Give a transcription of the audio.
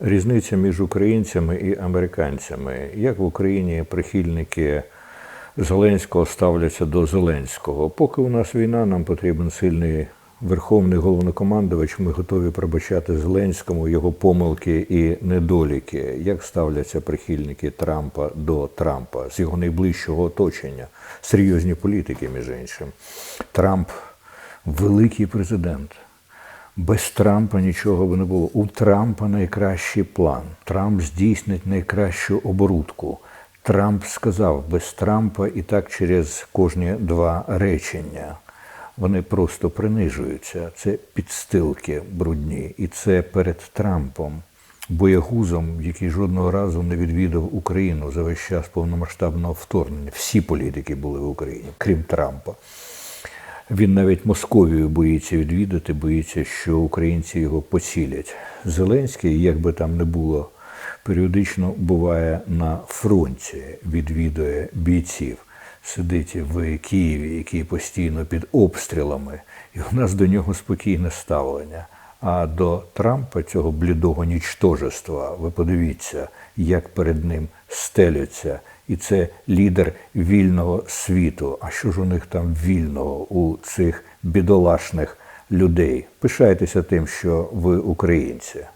Різниця між українцями і американцями. Як в Україні прихильники Зеленського ставляться до Зеленського? Поки у нас війна, нам потрібен сильний верховний головнокомандувач. Ми готові пробачати Зеленському його помилки і недоліки. Як ставляться прихильники Трампа до Трампа з його найближчого оточення? Серйозні політики, між іншим. Трамп великий президент. Без Трампа нічого б не було. У Трампа найкращий план. Трамп здійснить найкращу оборудку. Трамп сказав без Трампа і так через кожні два речення. Вони просто принижуються. Це підстилки брудні. І це перед Трампом, боягузом, який жодного разу не відвідав Україну за весь час повномасштабного вторгнення. Всі політики були в Україні, крім Трампа. Він навіть Московію боїться відвідати, боїться, що українці його поцілять. Зеленський, як би там не було, періодично буває на фронті, відвідує бійців, сидить в Києві, який постійно під обстрілами, і у нас до нього спокійне ставлення. А до Трампа, цього блідого нічтожества, ви подивіться, як перед ним стеляться. І це лідер вільного світу. А що ж у них там вільного у цих бідолашних людей? Пишайтеся тим, що ви українці.